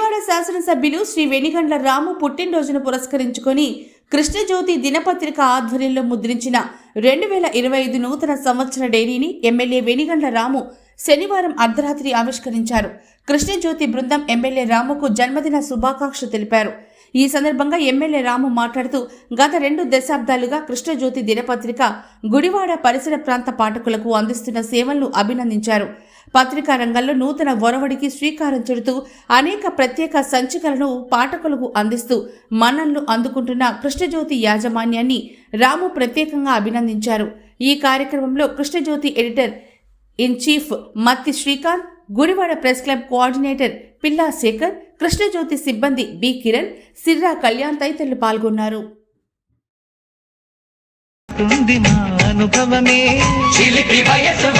గుడివాడ శాసనసభ్యులు శ్రీ వెనిగండ్ల రాము పుట్టినరోజును పురస్కరించుకొని కృష్ణజ్యోతి దినపత్రిక ఆధ్వర్యంలో ముద్రించిన రెండు వేల ఇరవై ఐదు నూతన సంవత్సర డైరీని ఎమ్మెల్యే వెనిగండ్ల రాము శనివారం అర్ధరాత్రి ఆవిష్కరించారు. కృష్ణజ్యోతి బృందం ఎమ్మెల్యే రాముకు జన్మదిన శుభాకాంక్షలు తెలిపారు. ఈ సందర్భంగా ఎమ్మెల్యే రాము మాట్లాడుతూ గత రెండు దశాబ్దాలుగా కృష్ణజ్యోతి దినపత్రిక గుడివాడ పరిసర ప్రాంత పాఠకులకు అందిస్తున్న సేవలను అభినందించారు. పత్రికా రంగంలో నూతన ఒరవడికి శ్రీకారం చుడుతూ అనేక ప్రత్యేక సంచికలను పాఠకులకు అందిస్తూ మన్ననలు అందుకుంటున్న కృష్ణజ్యోతి యాజమాన్యాన్ని రాము ప్రత్యేకంగా అభినందించారు. ఈ కార్యక్రమంలో Krishnajyothi editor in chief Matti Srikanth Gudivada press club coordinator Pilla Sekhar Krishnajyothi సిబ్బంది బి కిరణ్ సిర్రా కళ్యాణ్ తదితరులు పాల్గొన్నారు. అనుభవమే. చిలిపి వయస్సు